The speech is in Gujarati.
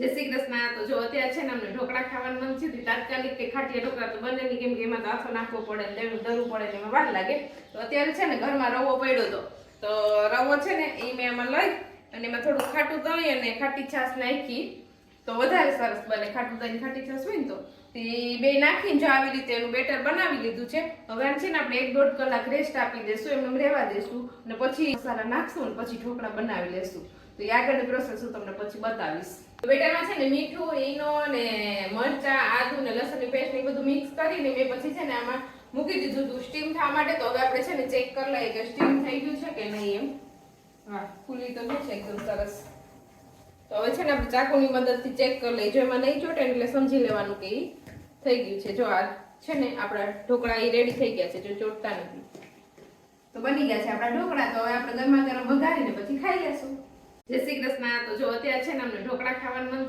જય શ્રી કૃષ્ણ. તો જો અત્યારે છે ને અમને ઢોકળા ખાવાનું મન છે તાત્કાલિક કે ખાટીયા ઢોકળા તો બને નહીં, કેમ કે એમાં તો નાખવો પડે તેનું ધરવું પડે એમાં વાર લાગે. તો અત્યારે છે ને ઘરમાં રવો પડ્યો હતો. તો રવો છે ને એ મેં એમાં લઈ અને એમાં થોડું ખાટું તળી અને ખાટી છાશ નાખી. તો વધારે સરસ બને, ખાટું તળી ખાટી છાશ હોય ને તો. તે બે નાખીને જો આવી રીતે એનું બેટર બનાવી લીધું છે. હવે આમ છે ને આપણે એક દોઢ કલાક રેસ્ટ આપી દેશું, એમને રહેવા દેશું. અને પછી મસાલા નાખશું ને પછી ઢોકળા બનાવી લેશું. તો એ આગળની પ્રોસેસ હું તમને પછી બતાવીશ. બેટામાં છે ને મીઠું ઈનો ને મરચા આદુ ને લસણની પેસ્ટ ને બધું મિક્સ કરીને મેં પછી છે ને આમાં મૂકી દીધું હતું સ્ટીમ થવા માટે તો હવે આપણે છે ને ચેક કરી લઈએ કે સ્ટીમ થઈ ગયું છે કે નહીં એમ. હા ફૂલી તો છે એકદમ સરસ. તો હવે છે ને આપણે ચાકુની મદદથી ચેક કરી લઈએ. જો એમાં નહીં ચોટે એટલે સમજી લેવાનું કે ઈ થઈ ગયું છે. જો આ છે ને આપણા ઢોકળા એ રેડી થઈ ગયા છે જો ચોટતા નથી. તો બની ગયા છે આપણા ઢોકળા. તો હવે આપણે ગરમા ગરમ વઘારીને પછી ખાઈ લેશું. જય શ્રી કૃષ્ણ. તો જો અત્યારે છે ને અમને ઢોકળા ખાવાનું મન